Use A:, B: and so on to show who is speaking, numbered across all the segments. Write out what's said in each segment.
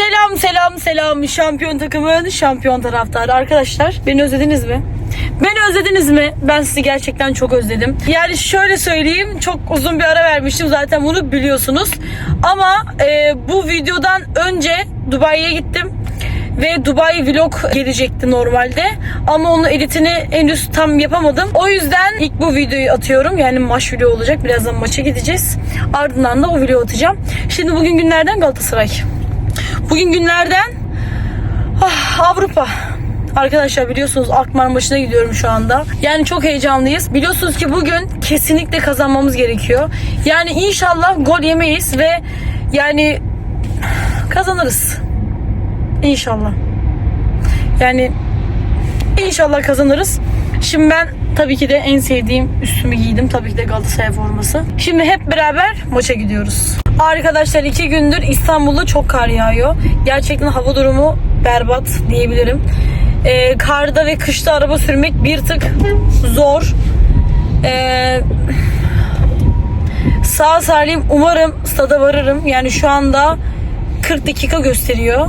A: Selam selam selam şampiyon takımın şampiyon taraftarı arkadaşlar beni özlediniz mi? Beni özlediniz mi? Ben sizi gerçekten çok özledim. Yani şöyle söyleyeyim çok uzun bir ara vermiştim zaten bunu biliyorsunuz. Ama e, bu videodan önce Dubai'ye gittim. Ve Dubai vlog gelecekti normalde. Ama onun editini henüz tam yapamadım. O yüzden ilk bu videoyu atıyorum. Yani maç video olacak. Birazdan maça gideceğiz. Ardından da o video atacağım. Şimdi bugün günlerden Galatasaray. Bugün günlerden ah, Avrupa. Arkadaşlar biliyorsunuz Akmar maçına gidiyorum şu anda. Yani çok heyecanlıyız. Biliyorsunuz ki bugün kesinlikle kazanmamız gerekiyor. Yani inşallah gol yemeyiz ve yani kazanırız. İnşallah. Yani inşallah kazanırız. Şimdi ben tabii ki de en sevdiğim üstümü giydim. Tabii ki de Galatasaray forması. Şimdi hep beraber maça gidiyoruz. Arkadaşlar iki gündür İstanbul'da çok kar yağıyor. Gerçekten hava durumu berbat diyebilirim. Ee, karda ve kışta araba sürmek bir tık zor. Ee, sağ salim umarım stada varırım. Yani şu anda 40 dakika gösteriyor.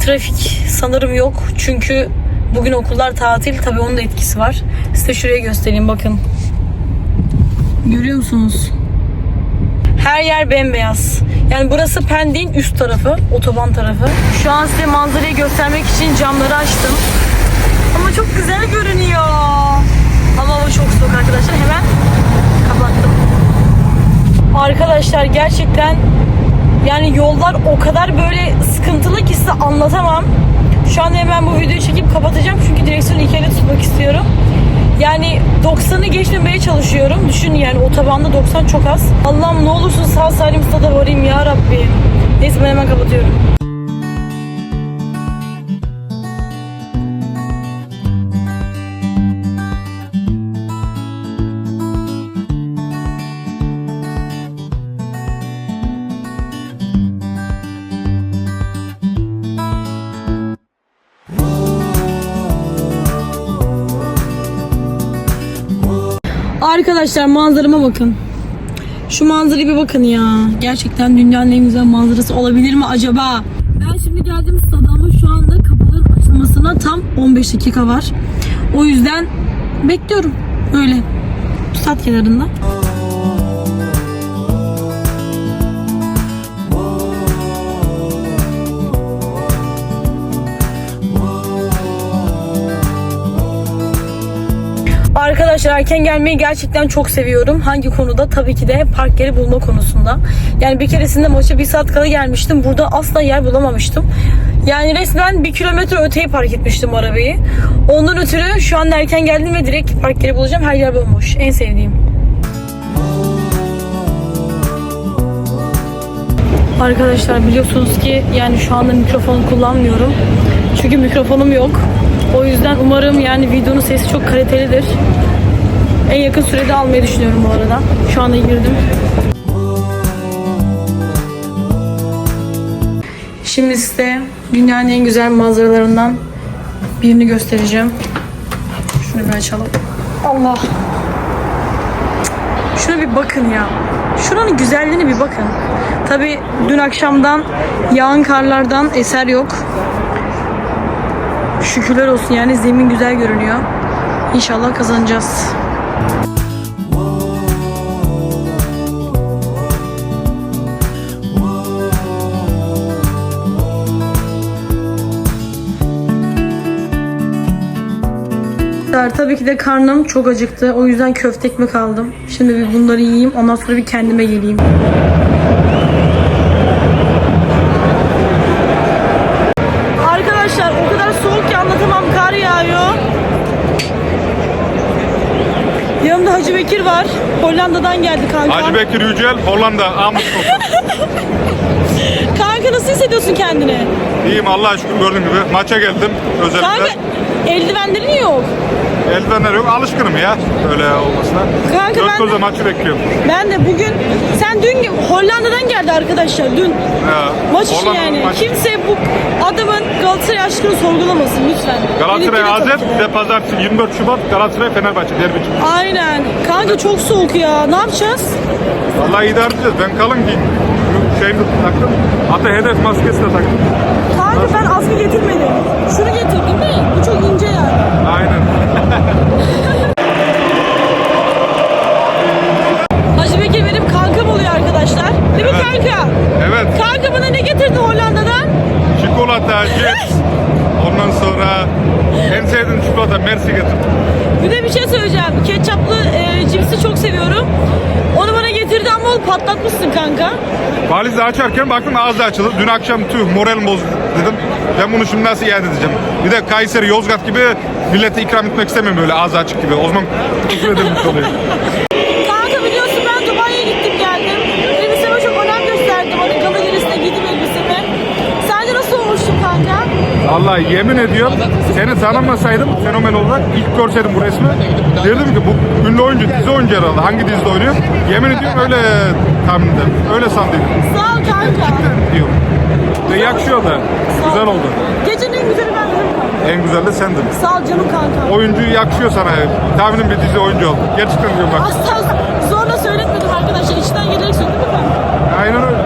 A: Trafik sanırım yok. Çünkü bugün okullar tatil. Tabii onun da etkisi var. Size şuraya göstereyim bakın. Görüyor musunuz? Her yer bembeyaz. Yani burası Pendik'in üst tarafı, otoban tarafı. Şu an size manzarayı göstermek için camları açtım. Ama çok güzel görünüyor. Ama hava çok soğuk arkadaşlar. Hemen kapattım. Arkadaşlar gerçekten yani yollar o kadar böyle sıkıntılı ki size anlatamam. Şu an hemen bu videoyu çekip kapatacağım çünkü direksiyonu iki elle tutmak istiyorum. Yani 90'ı geçmemeye çalışıyorum. Düşün yani otobanda 90 çok az. Allah'ım ne olursun sağ salim stada varayım ya Rabbi. Neyse ben hemen kapatıyorum. Arkadaşlar manzarama bakın. Şu manzaraya bir bakın ya. Gerçekten dünyanın en güzel manzarası olabilir mi acaba? Ben şimdi geldim stada ama şu anda kapıların açılmasına tam 15 dakika var. O yüzden bekliyorum. Öyle. Stat kenarında. Arkadaşlar erken gelmeyi gerçekten çok seviyorum. Hangi konuda? Tabii ki de park yeri bulma konusunda. Yani bir keresinde maça bir saat kala gelmiştim. Burada asla yer bulamamıştım. Yani resmen bir kilometre öteye park etmiştim arabayı. Ondan ötürü şu an erken geldim ve direkt park yeri bulacağım. Her yer bomboş. En sevdiğim. Arkadaşlar biliyorsunuz ki yani şu anda mikrofon kullanmıyorum. Çünkü mikrofonum yok. O yüzden umarım yani videonun sesi çok kalitelidir. En yakın sürede almayı düşünüyorum bu arada. Şu anda girdim. Şimdi size dünyanın en güzel manzaralarından birini göstereceğim. Şunu bir açalım. Allah. Şuna bir bakın ya. Şuranın güzelliğine bir bakın. Tabi dün akşamdan yağan karlardan eser yok. Şükürler olsun yani zemin güzel görünüyor. İnşallah kazanacağız. Tabii ki de karnım çok acıktı. O yüzden köfte ekmek aldım. Şimdi bir bunları yiyeyim. Ondan sonra bir kendime geleyim. Arkadaşlar o kadar soğuk ki anlatamam. Kar yağıyor. Yanımda Hacı Bekir var. Hollanda'dan geldi kanka.
B: Hacı Bekir Yücel, Hollanda, Amuskop.
A: Kanka nasıl hissediyorsun kendini?
B: İyiyim Allah'a şükür gördüğün gibi. Maça geldim özellikle.
A: Kanka eldivenlerin yok.
B: Eldivenler yok, alışkınım ya öyle olmasına.
A: Kanka
B: Dört
A: ben-
B: gözle maçı bekliyorum.
A: Ben de bugün sen dün Hollanda'dan geldi arkadaşlar dün.
B: Ya,
A: Maç için yani.
B: maçı.
A: Kimse bu adamın Galatasaray aşkını sorgulamasın lütfen.
B: Galatasaray
A: Benimki de
B: AZ
A: tabii ki de.
B: ve pazartesi 24 Şubat Galatasaray Fenerbahçe derbi.
A: Aynen. Kanka çok soğuk ya. Ne yapacağız?
B: Vallahi idare edeceğiz. Ben kalın giyim.
A: Şeyini de taktım. Hatta hedef maskesi de taktım.
B: Kanka ben askı getirmedim. Şunu getirdim de bu çok ince yani.
A: Aynen.
B: Hacı Bekir benim kankam oluyor arkadaşlar. Değil mi
A: Evet.
B: kanka?
A: Evet.
B: Kanka bana ne getirdi Hollanda'dan?
A: Çikolata, cips. Ondan sonra en sevdiğim çikolata Mersi getirdim.
B: Bir de bir şey söyleyeceğim. Ketçaplı e, cipsi çok seviyorum. Onu bana onu patlatmışsın kanka.
A: Valizi açarken baktım ağzı açıldı. Dün akşam tüh moralim bozuldu dedim. Ben bunu şimdi nasıl iade edeceğim? Bir de Kayseri, Yozgat gibi millete ikram etmek istemiyorum böyle ağzı açık gibi. O zaman küfür edilmiş oluyor.
B: Kanka biliyorsun ben Dubai'ye gittim geldim. Elbiseme çok önem gösterdim. Hani gala gerisine giydim elbisemi. Sence nasıl olmuştum
A: Allah yemin ediyorum seni tanımasaydım fenomen olarak ilk görseydim bu resmi. Derdim ki bu ünlü oyuncu dizi oyuncu herhalde. Hangi dizide oynuyor? Yemin ediyorum öyle tahmin ederim öyle sandıydım.
B: Sağ ol kanka.
A: diyorum ve yakışıyor da güzel oldu.
B: Gecenin en güzeli ben dedim
A: en güzel de sendin.
B: Sağ ol canım kanka.
A: oyuncu yakışıyor sana tahminim bir dizi oyuncu oldu gerçekten diyorum bak.
B: Asla zorla söyletmedim arkadaşlar. İçten gelerek söyledim kanka?
A: aynen öyle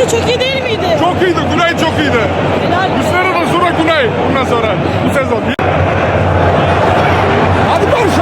B: Kanka
A: çok iyi değil miydi?
B: Çok iyiydi. Günay çok iyiydi.
A: Helal.
B: Bu sene sonra Günay. Bundan sonra. Bu sezon.
C: Hadi Barış.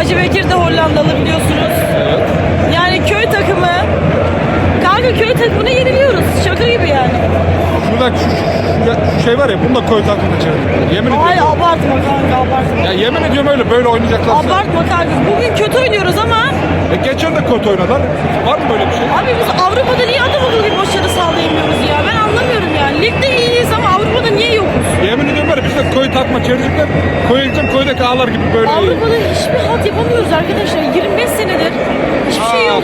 A: Hacı Bekir de Hollandalı biliyorsunuz. Yani köy takımı. Kanka köy takımını yeniliyoruz. Şaka gibi yani.
B: Şurada şu, şu- şu şey var ya bunu da koy takımda çevirdim. Yemin
A: Ay
B: ediyorum.
A: abartma kanka abartma.
B: Ya yemin ediyorum öyle böyle oynayacaklar.
A: Abartma kanka. Bugün kötü oynuyoruz ama
B: E geçen de kötü oynadılar. Var mı böyle bir şey?
A: abi biz Avrupa'da niye adam akıllı bir başarı sağlayamıyoruz ya? Ben anlamıyorum yani. Ligde iyiyiz ama Avrupa'da niye yokuz?
B: Yemin ediyorum böyle çevirecekler. Koy gideceğim koydaki ağlar gibi böyle.
A: Avrupa'da hiçbir halt yapamıyoruz arkadaşlar. 25 senedir hiçbir şey yok.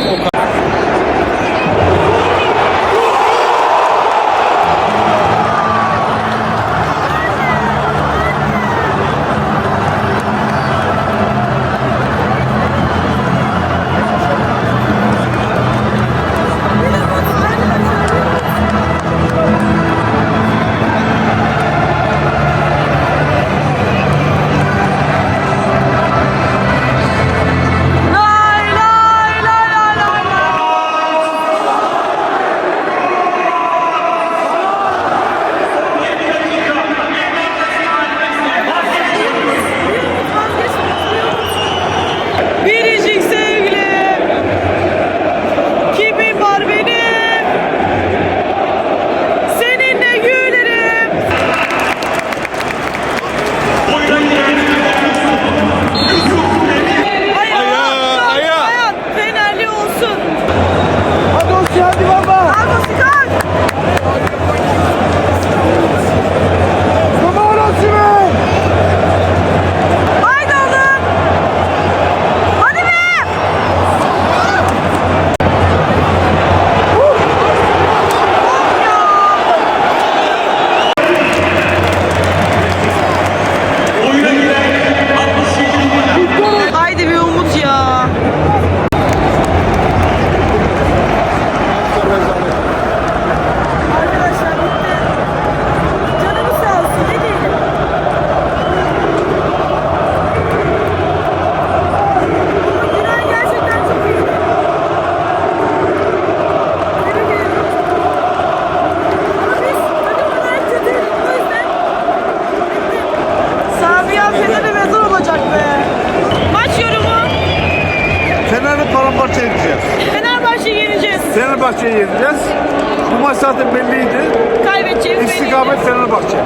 C: Galatasaray Fenerbahçe.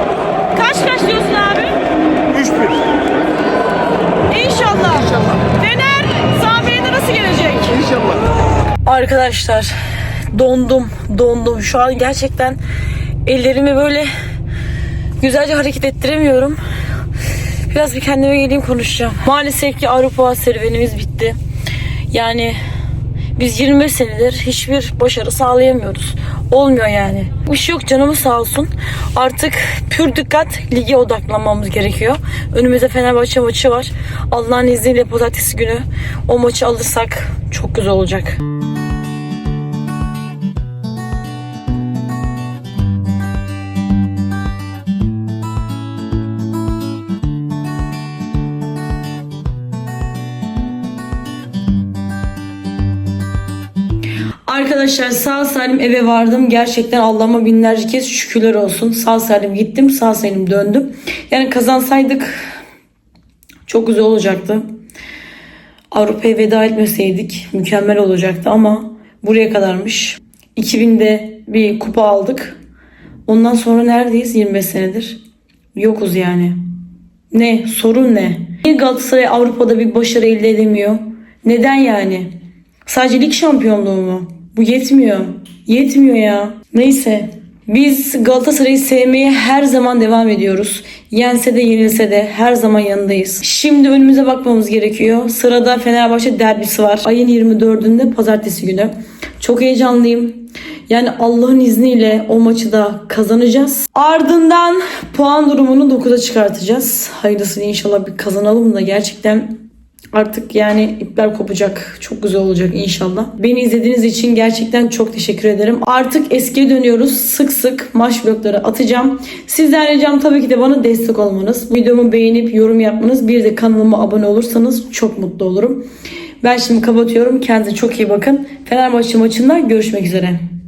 C: Kaç
A: kaç diyorsun
C: abi? 3-1.
A: İnşallah. İnşallah. Fener sahneye de nasıl gelecek? İnşallah. Arkadaşlar dondum dondum. Şu an gerçekten ellerimi böyle güzelce hareket ettiremiyorum. Biraz bir kendime geleyim konuşacağım. Maalesef ki Avrupa serüvenimiz bitti. Yani biz 25 senedir hiçbir başarı sağlayamıyoruz. Olmuyor yani. Bir yok canımız sağ olsun. Artık pür dikkat lige odaklanmamız gerekiyor. Önümüzde Fenerbahçe maçı var. Allah'ın izniyle pazartesi günü o maçı alırsak çok güzel olacak. Arkadaşlar sağ salim eve vardım. Gerçekten Allah'ıma binlerce kez şükürler olsun. Sağ salim gittim, sağ salim döndüm. Yani kazansaydık çok güzel olacaktı. Avrupa'ya veda etmeseydik mükemmel olacaktı ama buraya kadarmış. 2000'de bir kupa aldık. Ondan sonra neredeyiz 25 senedir? Yokuz yani. Ne? Sorun ne? Niye Galatasaray Avrupa'da bir başarı elde edemiyor? Neden yani? Sadece lig şampiyonluğu mu? Bu yetmiyor. Yetmiyor ya. Neyse. Biz Galatasaray'ı sevmeye her zaman devam ediyoruz. Yense de yenilse de her zaman yanındayız. Şimdi önümüze bakmamız gerekiyor. Sırada Fenerbahçe derbisi var. Ayın 24'ünde pazartesi günü. Çok heyecanlıyım. Yani Allah'ın izniyle o maçı da kazanacağız. Ardından puan durumunu 9'a çıkartacağız. Hayırlısıyla inşallah bir kazanalım da gerçekten Artık yani ipler kopacak. Çok güzel olacak inşallah. Beni izlediğiniz için gerçekten çok teşekkür ederim. Artık eskiye dönüyoruz. Sık sık maç vlogları atacağım. Sizden ricam tabii ki de bana destek olmanız. Videomu beğenip yorum yapmanız. Bir de kanalıma abone olursanız çok mutlu olurum. Ben şimdi kapatıyorum. Kendinize çok iyi bakın. Fenerbahçe maçında görüşmek üzere.